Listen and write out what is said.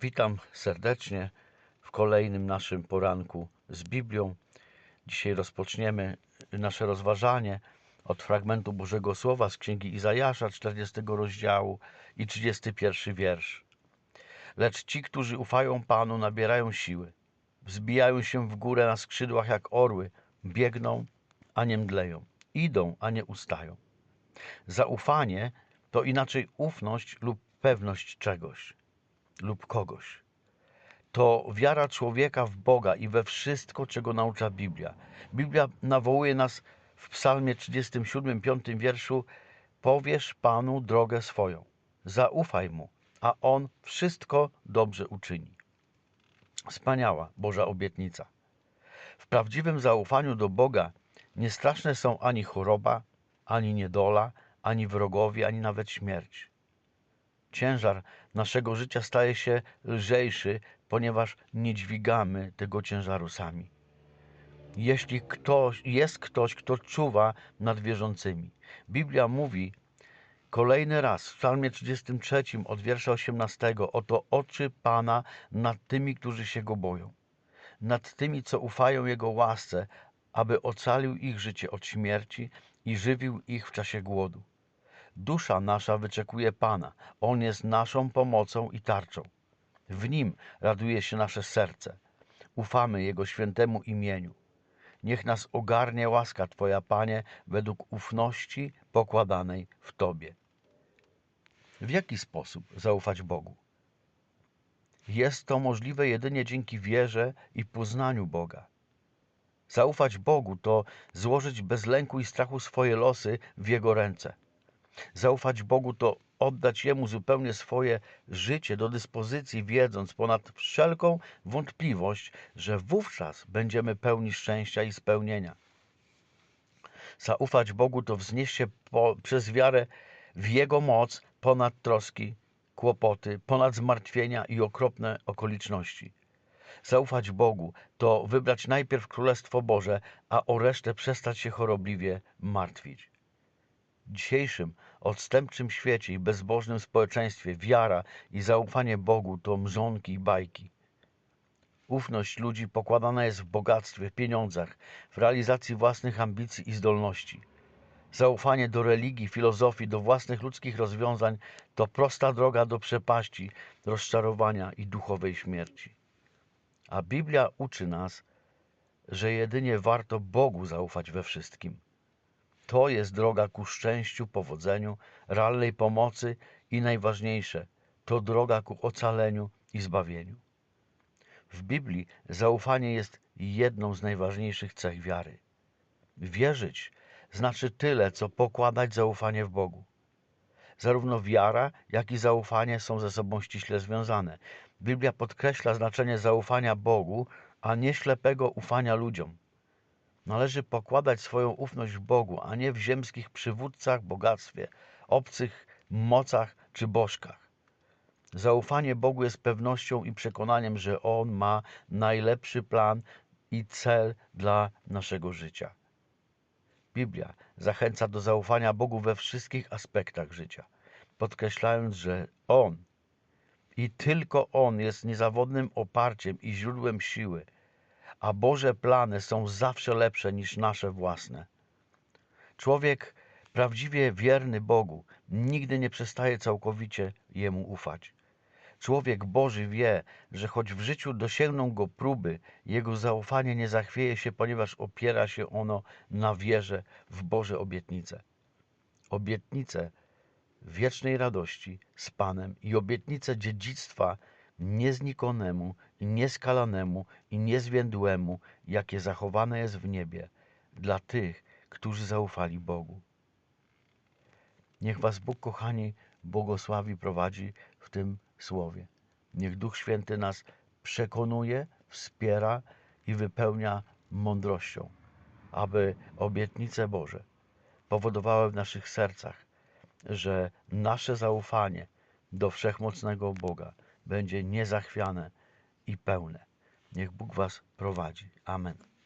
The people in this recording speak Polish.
Witam serdecznie w kolejnym naszym poranku z Biblią. Dzisiaj rozpoczniemy nasze rozważanie od fragmentu Bożego Słowa z Księgi Izajasza, 40 rozdziału i 31 wiersz. Lecz ci, którzy ufają Panu, nabierają siły. Wzbijają się w górę na skrzydłach jak orły, biegną, a nie mdleją, idą, a nie ustają. Zaufanie to inaczej ufność lub pewność czegoś lub kogoś. To wiara człowieka w Boga i we wszystko, czego naucza Biblia. Biblia nawołuje nas w Psalmie 37, 5 wierszu: Powiesz Panu drogę swoją, zaufaj mu, a on wszystko dobrze uczyni. Wspaniała Boża obietnica. W prawdziwym zaufaniu do Boga nie straszne są ani choroba, ani niedola, ani wrogowie, ani nawet śmierć. Ciężar naszego życia staje się lżejszy, ponieważ nie dźwigamy tego ciężaru sami. Jeśli ktoś, jest ktoś, kto czuwa nad wierzącymi. Biblia mówi kolejny raz w Psalmie 33 od wiersza 18: Oto oczy Pana nad tymi, którzy się go boją, nad tymi, co ufają Jego łasce, aby ocalił ich życie od śmierci i żywił ich w czasie głodu. Dusza nasza wyczekuje Pana. On jest naszą pomocą i tarczą. W Nim raduje się nasze serce. Ufamy Jego świętemu imieniu. Niech nas ogarnie łaska Twoja, Panie, według ufności pokładanej w Tobie. W jaki sposób zaufać Bogu? Jest to możliwe jedynie dzięki wierze i poznaniu Boga. Zaufać Bogu to złożyć bez lęku i strachu swoje losy w Jego ręce. Zaufać Bogu to oddać Jemu zupełnie swoje życie do dyspozycji, wiedząc ponad wszelką wątpliwość, że wówczas będziemy pełni szczęścia i spełnienia. Zaufać Bogu to wznieść się po, przez wiarę w Jego moc ponad troski, kłopoty, ponad zmartwienia i okropne okoliczności. Zaufać Bogu to wybrać najpierw Królestwo Boże, a o resztę przestać się chorobliwie martwić dzisiejszym odstępczym świecie i bezbożnym społeczeństwie wiara i zaufanie Bogu to mrzonki i bajki. Ufność ludzi pokładana jest w bogactwie, w pieniądzach, w realizacji własnych ambicji i zdolności. Zaufanie do religii, filozofii, do własnych ludzkich rozwiązań to prosta droga do przepaści, rozczarowania i duchowej śmierci. A Biblia uczy nas, że jedynie warto Bogu zaufać we wszystkim. To jest droga ku szczęściu, powodzeniu, realnej pomocy i najważniejsze, to droga ku ocaleniu i zbawieniu. W Biblii zaufanie jest jedną z najważniejszych cech wiary. Wierzyć znaczy tyle, co pokładać zaufanie w Bogu. Zarówno wiara, jak i zaufanie są ze sobą ściśle związane. Biblia podkreśla znaczenie zaufania Bogu, a nie ślepego ufania ludziom. Należy pokładać swoją ufność w Bogu, a nie w ziemskich przywódcach, bogactwie, obcych mocach czy bożkach. Zaufanie Bogu jest pewnością i przekonaniem, że On ma najlepszy plan i cel dla naszego życia. Biblia zachęca do zaufania Bogu we wszystkich aspektach życia, podkreślając, że On i tylko On jest niezawodnym oparciem i źródłem siły – a Boże plany są zawsze lepsze niż nasze własne. Człowiek prawdziwie wierny Bogu nigdy nie przestaje całkowicie Jemu ufać. Człowiek Boży wie, że choć w życiu dosięgną go próby, jego zaufanie nie zachwieje się, ponieważ opiera się ono na wierze w Boże obietnice. Obietnice wiecznej radości z Panem i obietnice dziedzictwa nieznikonemu i nieskalanemu i niezwiędłemu, jakie zachowane jest w niebie dla tych, którzy zaufali Bogu. Niech Was Bóg, kochani, błogosławi, prowadzi w tym słowie. Niech Duch Święty nas przekonuje, wspiera i wypełnia mądrością, aby obietnice Boże powodowały w naszych sercach, że nasze zaufanie do wszechmocnego Boga będzie niezachwiane i pełne. Niech Bóg Was prowadzi. Amen.